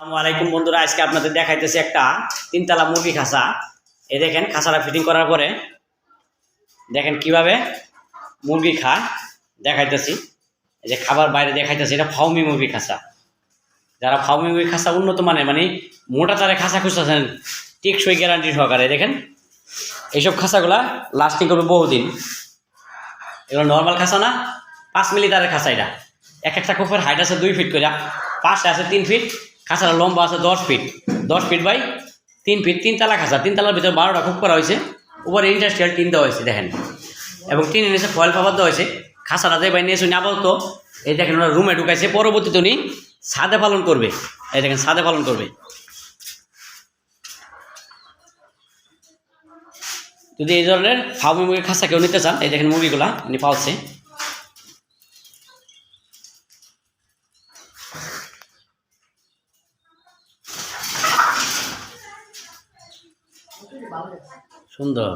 আলাইকুম বন্ধুরা, আজকে আপনাদের দেখাইতেছি একটা তিনতলা মুরগি খাঁচা এই দেখেন খাঁচাটা ফিটিং করার পরে দেখেন কীভাবে মুরগি খায়, দেখাইতেছি। এই যে খাবার বাইরে দেখাইতেছি, এটা ফাউমি মুরগি খাঁচা যারা ফাউমি মুরগি খাঁচা উন্নত মানের মানে মোটা তারে খাঁচা খুঁজতেছেন, টেকসই গ্যারান্টি সহকারে দেখেন। এইসব খাঁচাগুলা লাস্টিং করবে বহুদিন। এগুলো নর্মাল খাঁচা না, পাঁচ মিলি তারের খাঁচা এটা। এক একটা কোপের হাইট আছে দুই ফিট করে পাশে আছে তিন ফিট খাঁচাটা লম্বা আছে দশ ফিট দশ ফিট বাই তিন ফিট তিন তালা খাঁচা। তিন তালার ভিতরে বারোটা খুব করা হয়েছে। উপরে ইন্ডাস্ট্রিয়াল টিন দেওয়া হয়েছে, দেখেন। এবং টিনের নিচে ফয়েল পাবার দেওয়া হয়েছে। খাঁচাটা দিয়ে বাইরে নিয়েছে আপাতত, এই দেখেন ওরা রুমে ঢুকাইছে। পরবর্তীতে উনি ছাদে পালন করবে। এই দেখেন, ছাদে পালন করবে। যদি এই ধরনের ফার্মি মুরগির খাঁচা কেউ নিতে চান, এই দেখেন মুরগিগুলা উনি পালছে। সুন্দর।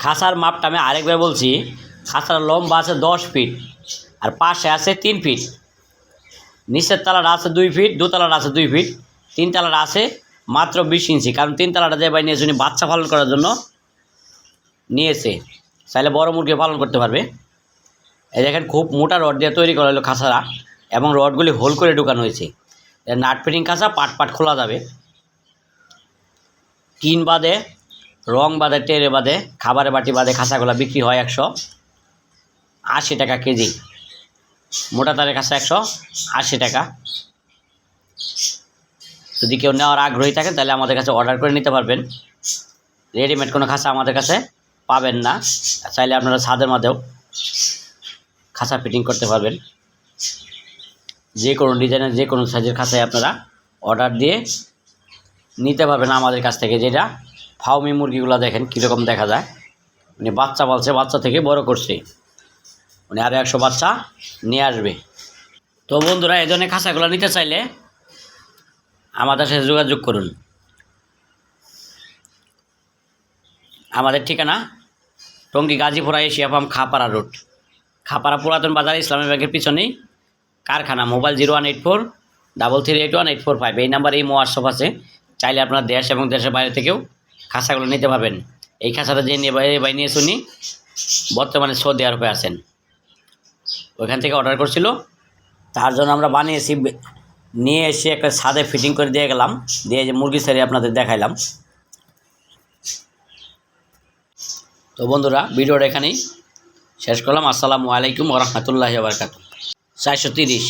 খাসার মাপটা আমি আরেকবার বলছি খাঁচার লম্বা আছে দশ ফিট আর পাশে আছে তিন ফিট। নিচের তালাটা আছে দুই ফিট, দোতলাটা আছে দুই ফিট। তিন তালাটা আছে মাত্র বিশ ইঞ্চি, কারণ তিন তালাটা যে বাই নিয়েছে উনি বাচ্চা পালন করার জন্য নিয়েছে। চাইলে বড় মুরগি পালন করতে পারবে। এই দেখেন, খুব মোটা রড দিয়ে তৈরি করা হলো খাঁচারা এবং রডগুলি হোল করে ঢুকানো হয়েছে। নাট ফিটিং খাঁচা পাট পাট খোলা যাবে। টিন বাদে, রং বাদে টেরে বাদে, খাবারের বাটি বাদে খাঁচাগুলো বিক্রি হয় একশো আশি টাকা কেজি। মোটা তারের কাছে একশো আশি টাকা। যদি কেউ নেওয়ার আগ্রহী থাকেন, তাহলে আমাদের কাছে অর্ডার করে নিতে পারবেন। রেডিমেড কোনো খাঁচা আমাদের কাছে পাবেন না। চাইলে আপনারা ছাদের মধ্যেও খাঁচা ফিটিং করতে পারবেন। যে কোনো ডিজাইনের যে কোনো সাইজের খাঁচায় আপনারা অর্ডার দিয়ে নিতে পারবেন আমাদের কাছ থেকে যেটা। ফাউমি মুরগিগুলো দেখেন কীরকম দেখা যায়। উনি বাচ্চা বলছে, বাচ্চা থেকে বড় করছে। উনি আরও একশো বাচ্চা নিয়ে আসবে। তো বন্ধুরা, এই ধরনের খাঁচাগুলো নিতে চাইলে আমাদের সাথে যোগাযোগ করুন। আমাদের ঠিকানা Tongi Gazipura Asia farm Khapara road. Khapara পুরাতন বাজার ইসলামী ব্যাংকের পিছনেই কারখানা, mobile zero one eight four, double three eight one eight four five. এই নাম্বার এই হোয়াটসঅ্যাপ আছে। চাইলে আপনার দেশ এবং দেশের বাইরে থেকেও খাঁচাগুলো নিতে পারবেন। এই খাঁচাটা যে নিয়ে বাই নিয়ে শুনি, বর্তমানে সৌদি আরবে আছেন। ওইখান থেকে অর্ডার করছিল। তার জন্য আমরা বানিয়েছি, নিয়ে এসে একটা ছাদে ফিটিং করে দিয়ে গেলাম। দিয়ে যে মুরগি সারি আপনাদের দেখাইলাম। তো বন্ধুরা, ভিডিওটা এখানেই শেষ করলাম। আসসালামু আলাইকুম ওরহমতুল্লাহ বারকাত চারশো তিরিশ।